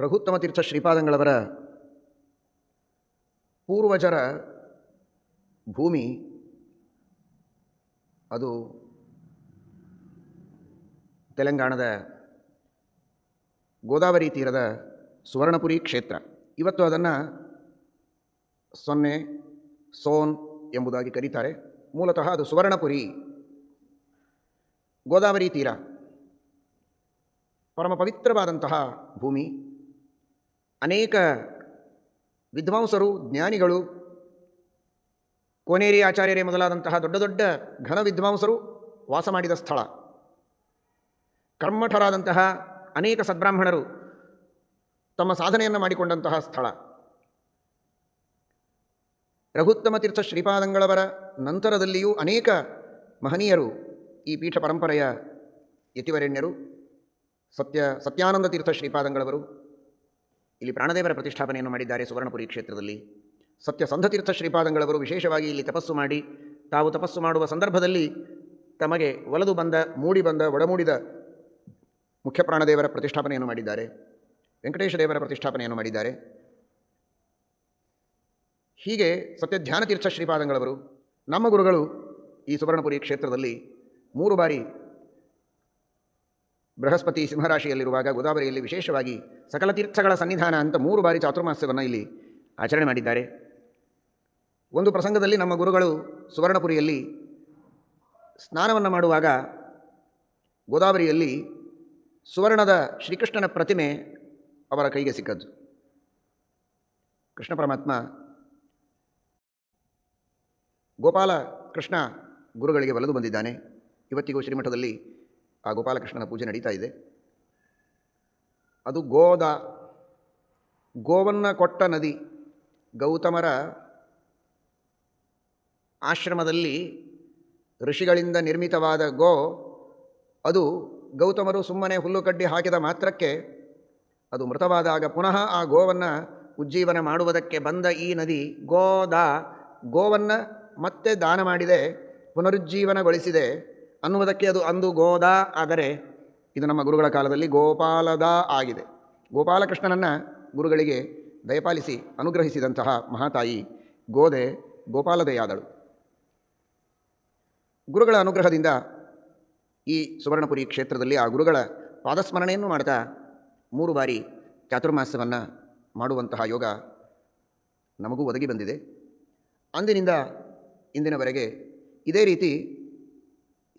ರಘುತ್ತಮ ತೀರ್ಥ ಶ್ರೀಪಾದಂಗಳವರ ಪೂರ್ವಜರ ಭೂಮಿ, ಅದು ತೆಲಂಗಾಣದ ಗೋದಾವರಿ ತೀರದ ಸುವರ್ಣಪುರಿ ಕ್ಷೇತ್ರ. ಇವತ್ತು ಅದನ್ನು ಸೊನ್ನೆ, ಸೋನ್ ಎಂಬುದಾಗಿ ಕರೀತಾರೆ. ಮೂಲತಃ ಅದು ಸುವರ್ಣಪುರಿ ಗೋದಾವರಿ ತೀರ ಪರಮ ಪವಿತ್ರವಾದಂತಹ ಭೂಮಿ. ಅನೇಕ ವಿದ್ವಾಂಸರು, ಜ್ಞಾನಿಗಳು, ಕೋನೇರಿ ಆಚಾರ್ಯರೇ ಮೊದಲಾದಂತಹ ದೊಡ್ಡ ದೊಡ್ಡ ಘನ ವಿದ್ವಾಂಸರು ವಾಸ ಮಾಡಿದ ಸ್ಥಳ. ಕರ್ಮಠರಾದಂತಹ ಅನೇಕ ಸದ್ಬ್ರಾಹ್ಮಣರು ತಮ್ಮ ಸಾಧನೆಯನ್ನು ಮಾಡಿಕೊಂಡಂತಹ ಸ್ಥಳ. ರಘುತ್ತಮ ತೀರ್ಥ ಶ್ರೀಪಾದಂಗಳವರ ನಂತರದಲ್ಲಿಯೂ ಅನೇಕ ಮಹನೀಯರು ಈ ಪೀಠ ಪರಂಪರೆಯ ಯತಿವರೆಣ್ಯರು, ಸತ್ಯ ಸತ್ಯಾನಂದ ತೀರ್ಥ ಶ್ರೀಪಾದಂಗಳವರು ಇಲ್ಲಿ ಪ್ರಾಣದೇವರ ಪ್ರತಿಷ್ಠಾಪನೆಯನ್ನು ಮಾಡಿದ್ದಾರೆ ಸುವರ್ಣಪುರಿ ಕ್ಷೇತ್ರದಲ್ಲಿ. ಸತ್ಯ ಸಂಧತೀರ್ಥ ಶ್ರೀಪಾದಂಗಳವರು ವಿಶೇಷವಾಗಿ ಇಲ್ಲಿ ತಪಸ್ಸು ಮಾಡಿ, ತಾವು ತಪಸ್ಸು ಮಾಡುವ ಸಂದರ್ಭದಲ್ಲಿ ತಮಗೆ ಒಲದು ಬಂದ, ಮೂಡಿ ಬಂದ, ಒಡಮೂಡಿದ ಮುಖ್ಯ ಪ್ರಾಣದೇವರ ಪ್ರತಿಷ್ಠಾಪನೆಯನ್ನು ಮಾಡಿದ್ದಾರೆ. ವೆಂಕಟೇಶ ದೇವರ ಪ್ರತಿಷ್ಠಾಪನೆಯನ್ನು ಮಾಡಿದ್ದಾರೆ. ಹೀಗೆ ಸತ್ಯ ಧ್ಯಾನತೀರ್ಥ ಶ್ರೀಪಾದಂಗಳವರು, ನಮ್ಮ ಗುರುಗಳು ಈ ಸುವರ್ಣಪುರಿ ಕ್ಷೇತ್ರದಲ್ಲಿ ಮೂರು ಬಾರಿ ಬೃಹಸ್ಪತಿ ಸಿಂಹರಾಶಿಯಲ್ಲಿರುವಾಗ ಗೋದಾವರಿಯಲ್ಲಿ ವಿಶೇಷವಾಗಿ ಸಕಲ ತೀರ್ಥಗಳ ಸನ್ನಿಧಾನ ಅಂತ ಮೂರು ಬಾರಿ ಚಾತುರ್ಮಾಸ್ಯವನ್ನು ಇಲ್ಲಿ ಆಚರಣೆ ಮಾಡಿದ್ದಾರೆ. ಒಂದು ಪ್ರಸಂಗದಲ್ಲಿ ನಮ್ಮ ಗುರುಗಳು ಸುವರ್ಣಪುರಿಯಲ್ಲಿ ಸ್ನಾನವನ್ನು ಮಾಡುವಾಗ ಗೋದಾವರಿಯಲ್ಲಿ ಸುವರ್ಣದ ಶ್ರೀಕೃಷ್ಣನ ಪ್ರತಿಮೆ ಅವರ ಕೈಗೆ ಸಿಕ್ಕದ್ದು. ಕೃಷ್ಣ ಪರಮಾತ್ಮ ಗೋಪಾಲ ಕೃಷ್ಣ ಗುರುಗಳಿಗೆ ಒಲಿದು ಬಂದಿದ್ದಾನೆ. ಇವತ್ತಿಗೂ ಶ್ರೀಮಠದಲ್ಲಿ ಆ ಗೋಪಾಲಕೃಷ್ಣನ ಪೂಜೆ ನಡೀತಾ ಇದೆ. ಅದು ಗೋದ, ಗೋವನ್ನು ಕೊಟ್ಟ ನದಿ ಗೌತಮರ ಆಶ್ರಮದಲ್ಲಿ ಋಷಿಗಳಿಂದ ನಿರ್ಮಿತವಾದ ಗೋ, ಅದು ಗೌತಮರು ಸುಮ್ಮನೆ ಹುಲ್ಲು ಕಡ್ಡಿ ಹಾಕಿದ ಮಾತ್ರಕ್ಕೆ ಅದು ಮೃತವಾದಾಗ ಪುನಃ ಆ ಗೋವನ್ನು ಉಜ್ಜೀವನ ಮಾಡುವುದಕ್ಕೆ ಬಂದ ಈ ನದಿ ಗೋದ, ಗೋವನ್ನು ಮತ್ತೆ ದಾನ ಮಾಡಿದೆ, ಪುನರುಜ್ಜೀವನಗೊಳಿಸಿದೆ. ಅನ್ನುವುದಕ್ಕೆ ಅದು ಅಂದು ಗೋದ. ಆದರೆ ಇದು ನಮ್ಮ ಗುರುಗಳ ಕಾಲದಲ್ಲಿ ಗೋಪಾಲದ ಆಗಿದೆ. ಗೋಪಾಲಕೃಷ್ಣನನ್ನು ಗುರುಗಳಿಗೆ ದಯಪಾಲಿಸಿ ಅನುಗ್ರಹಿಸಿದಂತಹ ಮಹಾತಾಯಿ ಗೋದೆ ಗೋಪಾಲದೆಯಾದಳು ಗುರುಗಳ ಅನುಗ್ರಹದಿಂದ ಈ ಸುವರ್ಣಪುರಿ ಕ್ಷೇತ್ರದಲ್ಲಿ ಆ ಗುರುಗಳ ಪಾದಸ್ಮರಣೆಯನ್ನು ಮಾಡ್ತಾ ಮೂರು ಬಾರಿ ಚಾತುರ್ಮಾಸ್ಯವನ್ನು ಮಾಡುವಂತಹ ಯೋಗ ನಮಗೂ ಒದಗಿ ಬಂದಿದೆ. ಅಂದಿನಿಂದ ಇಂದಿನವರೆಗೆ ಇದೇ ರೀತಿ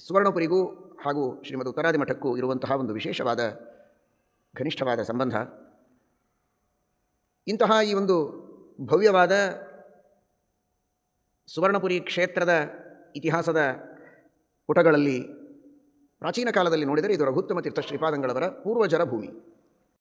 ಸುವರ್ಣಪುರಿಗೂ ಹಾಗೂ ಶ್ರೀಮದ್ ಉತ್ತರಾದಿ ಮಠಕ್ಕೂ ಇರುವಂತಹ ಒಂದು ವಿಶೇಷವಾದ ಘನಿಷ್ಠವಾದ ಸಂಬಂಧ. ಇಂತಹ ಈ ಒಂದು ಭವ್ಯವಾದ ಸುವರ್ಣಪುರಿ ಕ್ಷೇತ್ರದ ಇತಿಹಾಸದ ಪುಟಗಳಲ್ಲಿ ಪ್ರಾಚೀನ ಕಾಲದಲ್ಲಿ ನೋಡಿದರೆ ಇದು ರಘುತ್ತಮ ತೀರ್ಥ ಶ್ರೀಪಾದಂಗಳವರ ಪೂರ್ವಜರ ಭೂಮಿ.